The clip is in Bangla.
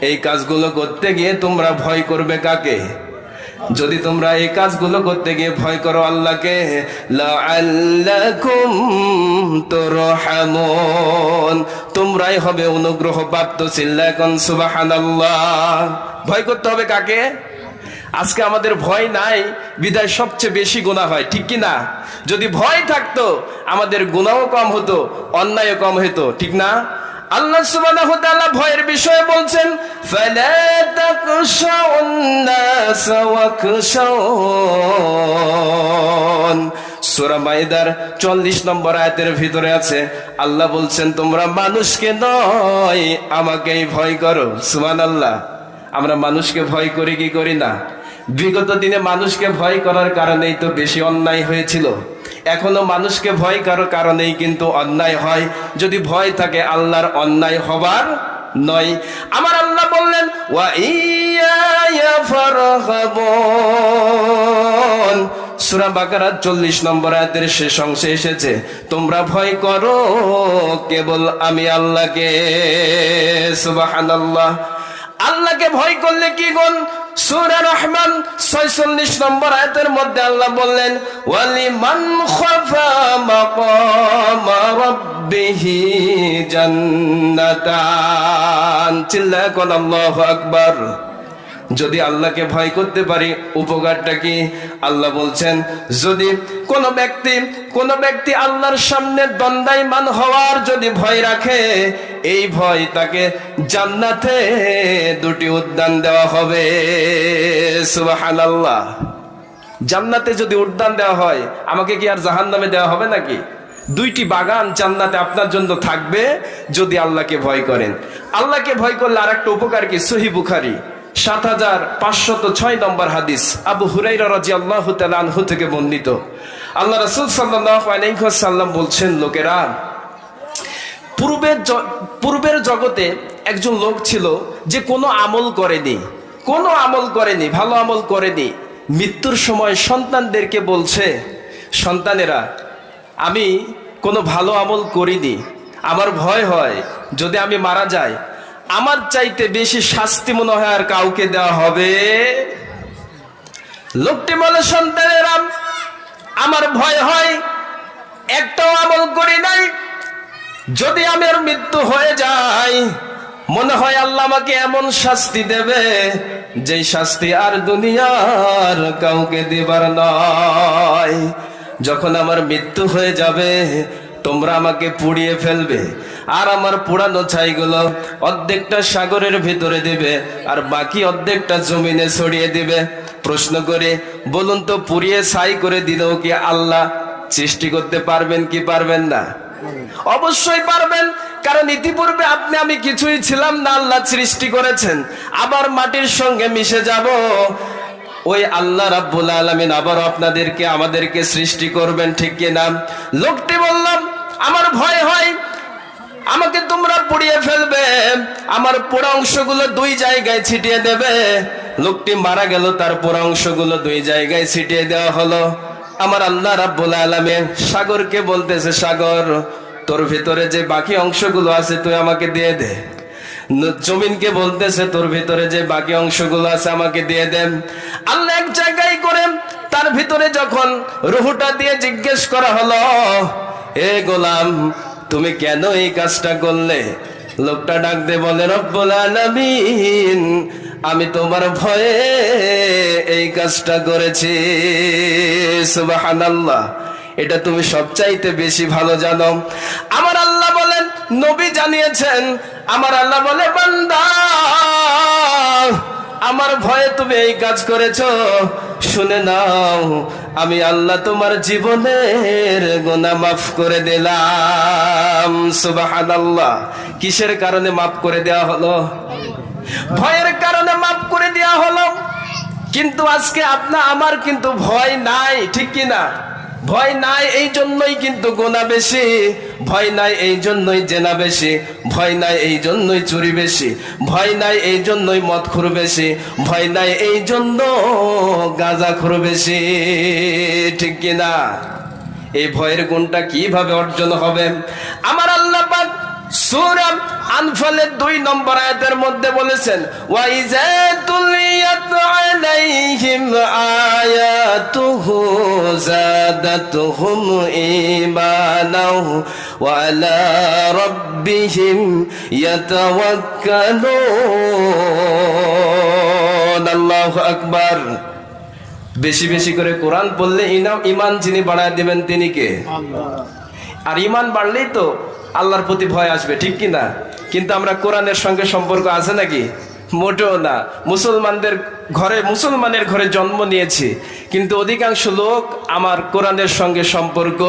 এই কাজগুলো করতে গিয়ে তোমরা ভয় করবে কাকে? যদি তোমরা এই কাজগুলো করতে গিয়ে ভয় করো আল্লাহকে তোমরাই হবে অনুগ্রহ প্রাপ্ত চিল্লাকন সুবহানাল্লাহ। ভয় করতে হবে কাকে? আজকে আমাদের ভয় নাই, বিদায় সবচেয়ে বেশি গুণা হয়, ঠিক কি না? যদি ভয় থাকতো, আমাদের গুণাও কম হতো, অন্যায়ও কম হতো, ঠিক না? আল্লাহ সুবহানাহু ওয়া তাআলা ভয়ের বিষয়ে বলছেন, ফালা তাকশাউন নাস ওয়াকশাউন। সূরা মাইদার 40 নম্বর আয়াতের ভিতরে আছে, আল্লাহ বলছেন, তোমরা মানুষকে নয়, আমাকেই ভয় করো। সুবহানাল্লাহ। আমরা মানুষকে ভয় করি, কি করি না? বিগত দিনে মানুষকে ভয় করার কারণেই তো বেশি অন্যায় হয়েছিল। এখনও মানুষকে ভয় করার কারণেই কিন্তু অন্যায় হয়। যদি ভয় থাকে আল্লাহর অন্যায় হবার নয়। আমার আল্লাহ বললেন, ওয়া ইয়া সূরা বাকারা 40 নম্বর আয়াতের শেষ অংশে এসেছে, তোমরা ভয় করো, কেবল আমি আল্লাহকে। সুবহানাল্লাহ। আল্লাহকে ভয় করলে কি গুণ? সুরা রহমান 46 নম্বর আয়তের মধ্যে আল্লাহ বললেন খাফা মাকাম রাব্বিহি জান্নাতান। চিল্লা কোন, আল্লাহু আকবার। যদি আল্লাহকে ভয় করতে পারি, উপকারটা কি? আল্লাহ বলছেন, যদি কোন ব্যক্তি কোন ব্যক্তি আল্লাহর সামনে দণ্ডায়মান হওয়ার যদি ভয় রাখে, এই ভয় তাকে জান্নাতে দুটি উদ্যান দেওয়া হবে। সুবহানাল্লাহ। জান্নাতে যদি উদ্যান দেওয়া হয়, আমাকে কি আর জাহান্নামে দেওয়া হবে নাকি? দুইটি বাগান জান্নাতে আপনার জন্য থাকবে যদি আল্লাহকে ভয় করেন। আল্লাহকে ভয় করলে আর একটা উপকার কি? সহি বুখারি। সাত হাজার পাঁচশত ছয় নম্বর হাদিস। আবু হুরাইরা রাজি আল্লাহ আনহু থেকে বর্ণিত। আল্লাহ রসুল সাল্লাম বলছেন, লোকেরা, পূর্বের পূর্বের জগতে একজন লোক ছিল যে কোনো আমল করেনি, কোনো আমল করেনি, ভালো আমল করেনি। মৃত্যুর সময় সন্তানদেরকে বলছে, সন্তানেরা, আমি কোনো ভালো আমল করিনি। আমার ভয় হয়, যদি আমি মারা যাই আমার চাইতে বেশি শাস্তি মনে হয় আর কাউকে দেওয়া হবে। লোকটি বলে, সন্তানেরা, আমার ভয় হয়, একটাও আমল করি নাই। যদি আমার মৃত্যু হয়ে যায়, মনে হয় আল্লাহ আমাকে এমন শাস্তি দেবে যে শাস্তি আর দুনিয়ার কাউকে দিবার নয়। যখন আমার মৃত্যু হয়ে যাবে, তোমরা আমাকে পুড়িয়ে ফেলবে। আর আমার পুরানো ছাইগুলো অর্ধেকটা সাগরের ভিতরে দিবে, আর বাকি অর্ধেকটা জমিনে ছড়িয়ে দিবে। প্রশ্ন করে, বলুন তো, পুড়িয়ে ছাই করে দিলেও কি আল্লাহ সৃষ্টি করতে পারবেন কি পারবেন না? অবশ্যই পারবেন, কারণ ইতিপূর্বে আপনি, আমি কিছুই ছিলাম না, আল্লাহ সৃষ্টি করেছেন। আবার মাটির সঙ্গে মিশে যাব। ওই আল্লাহ রাব্বুল আলামিন আবার আপনাদেরকে, আমাদেরকে সৃষ্টি করবেন, ঠিক কিনা? লোকটি বললাম আমার ভয় হয় আমাকে তোমরা পুড়িয়ে ফেলবে। আমার পোড়া অংশগুলো দুই জায়গায় ছিটিয়ে দেবে। লোকটি মারা গেল, তার পোড়া অংশগুলো দুই জায়গায় ছিটিয়ে দেওয়া হলো। আমার আল্লাহ রাব্বুল আলামিন সাগরকে বলতেছে, সাগর, তোর ভিতরে যে বাকি অংশগুলো আছে, তুই আমাকে দিয়ে দে। জমিনকে বলতেছে, তোর ভিতরে যে বাকি অংশগুলো আছে, আমাকে দিয়ে দেন আল্লাহ এক জায়গায় করে তার ভিতরে যখন রুহুটা দিয়ে জিজ্ঞেস করা হলো, এ গোলাম তুমি কেন এই কাজটা করলে? লোকটা ডাক দে বলে, রব্বুল আলামিন, আমি তোমার ভয়ে এই কাজটা করেছি। সুবহানাল্লাহ। এটা তুমি সবচাইতে বেশি ভালো জানো। আমার আল্লাহ বলেন, নবী জানিয়েছেন, আমার আল্লাহ বলে, বান্দা আমার ভয়ে তুমি এই কাজ করেছ। শুনে নাও, আমি আল্লাহ তোমার জীবনের গোনা মাফ করে দিলাম। সুবহানাল্লাহ। কিসের কারণে মাফ করে দেওয়া হলো? ভয়ের কারণে মাফ করে দেওয়া হলো। কিন্তু আজকে আপনা আমার কিন্তু ভয় নাই, ঠিক কি না ভয় নাই এই জন্যই কিন্তু গোনা বেশি। ভয় নাই এই জন্যই জেনা বেশি, ভয় নাই এই জন্যই চুরি বেশি, ভয় নাই এই জন্যই মদ খুর বেশি, ভয় নাই এই জন্য গাঁজা খুর বেশি। ঠিক কিনা? এই ভয়ের গুণটা কীভাবে অর্জন হবে? আমার আল্লাহ সূরা আনফালের দুই নম্বর আয়াতের মধ্যে বলেছেন আল্লাহু আকবার। বেশি বেশি করে কোরআন পড়লে ইমান যিনি বাড়ায় দিবেন তিনি কে? আর ইমান বাড়লেই তো আল্লাহর প্রতি ভয় আসবে, ঠিক কি না? কিন্তু আমরা কোরআনের সঙ্গে সম্পর্ক আছে নাকি? মোটেও না। মুসলমানদের ঘরে, মুসলমানের ঘরে জন্ম নিয়েছি, কিন্তু অধিকাংশ লোক আমার কোরআনের সঙ্গে সম্পর্ক